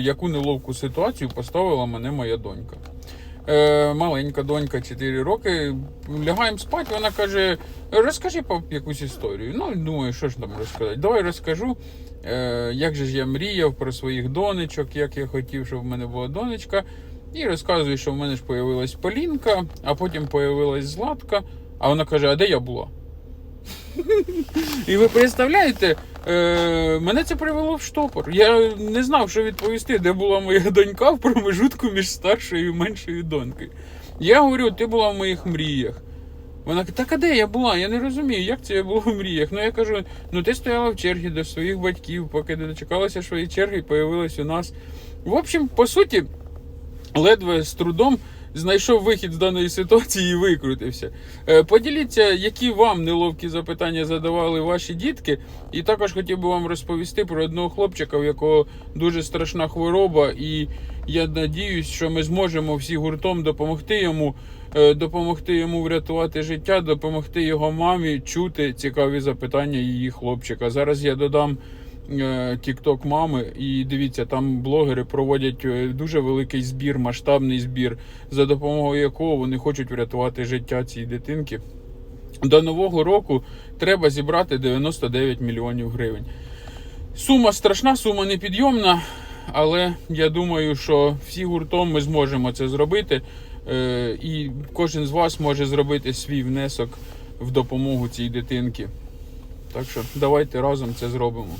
яку неловку ситуацію поставила мене моя донька. Е, маленька донька, 4 роки. Лягаємо спати, вона каже: розкажи пап, якусь історію. Ну, думаю, що ж там розказати. Давай розкажу, е, як же ж я мріяв про своїх донечок, як я хотів, щоб в мене була донечка. І розказую, що в мене ж появилась Полінка, а потім появилась Златка. А вона каже: А де я була? І ви представляєте, е, мене це привело в штопор. Я не знав, що відповісти, де була моя донька в промежутку між старшою і меншою донькою. Я говорю, ти була в моїх мріях. Вона каже, так а де я була? Я не розумію, як це я була в мріях. Ну я кажу, ну ти стояла в черзі до своїх батьків, поки не дочекалася своєї черги появилась у нас. В общем, по суті, ледве з трудом знайшов вихід з даної ситуації і викрутився. Е, Поділіться, які вам неловкі запитання задавали ваші дітки. І також хотів би вам розповісти про одного хлопчика, у якого дуже страшна хвороба, і я надіюсь, що ми зможемо всі гуртом допомогти йому, е, допомогти йому врятувати життя, допомогти його мамі чути цікаві запитання її хлопчика. Зараз я додам. Тікток мами, і дивіться, там блогери проводять е, дуже великий збір, масштабний збір, за допомогою якого вони хочуть врятувати життя цієї дитинки. До нового року треба зібрати 99 мільйонів гривень. Сума страшна, сума непідйомна, але я думаю, що всі гуртом ми зможемо це зробити. Е, І кожен з вас може зробити свій внесок в допомогу цій дитинки. Так що давайте разом це зробимо.